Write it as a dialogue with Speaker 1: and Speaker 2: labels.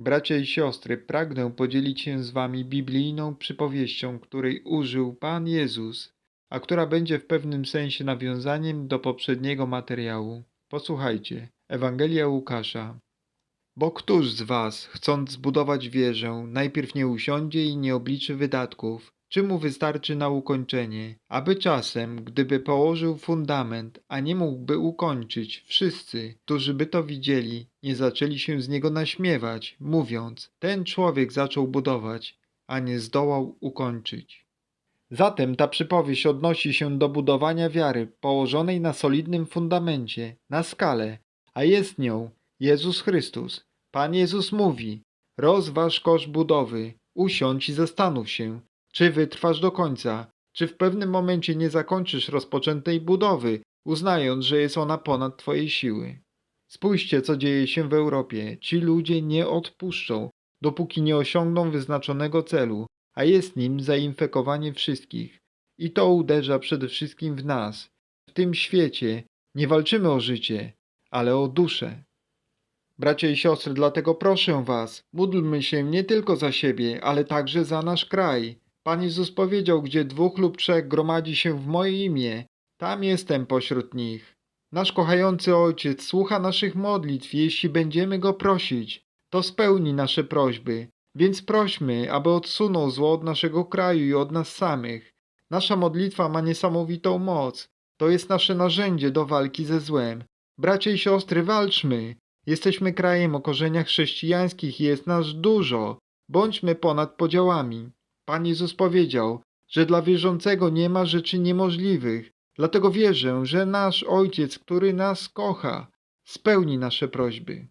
Speaker 1: Bracia i siostry, pragnę podzielić się z wami biblijną przypowieścią, której użył Pan Jezus, a która będzie w pewnym sensie nawiązaniem do poprzedniego materiału. Posłuchajcie. Ewangelia Łukasza. Bo któż z was, chcąc zbudować wieżę, najpierw nie usiądzie i nie obliczy wydatków, czy mu wystarczy na ukończenie, aby czasem, gdyby położył fundament, a nie mógłby ukończyć, wszyscy, którzy by to widzieli, nie zaczęli się z niego naśmiewać, mówiąc, ten człowiek zaczął budować, a nie zdołał ukończyć. Zatem ta przypowieść odnosi się do budowania wiary położonej na solidnym fundamencie, na skalę, a jest nią Jezus Chrystus. Pan Jezus mówi: Rozważ koszt budowy, usiądź i zastanów się, czy wytrwasz do końca, czy w pewnym momencie nie zakończysz rozpoczętej budowy, uznając, że jest ona ponad Twoje siły. Spójrzcie, co dzieje się w Europie. Ci ludzie nie odpuszczą, dopóki nie osiągną wyznaczonego celu, a jest nim zainfekowanie wszystkich. I to uderza przede wszystkim w nas. W tym świecie nie walczymy o życie, ale o duszę. Bracia i siostry, dlatego proszę was, módlmy się nie tylko za siebie, ale także za nasz kraj. Pan Jezus powiedział, gdzie dwóch lub trzech gromadzi się w moje imię, tam jestem pośród nich. Nasz kochający Ojciec słucha naszych modlitw, jeśli będziemy Go prosić, to spełni nasze prośby. Więc prośmy, aby odsunął zło od naszego kraju i od nas samych. Nasza modlitwa ma niesamowitą moc. To jest nasze narzędzie do walki ze złem. Bracia i siostry, walczmy. Jesteśmy krajem o korzeniach chrześcijańskich i jest nas dużo. Bądźmy ponad podziałami. Pan Jezus powiedział, że dla wierzącego nie ma rzeczy niemożliwych. Dlatego wierzę, że nasz Ojciec, który nas kocha, spełni nasze prośby.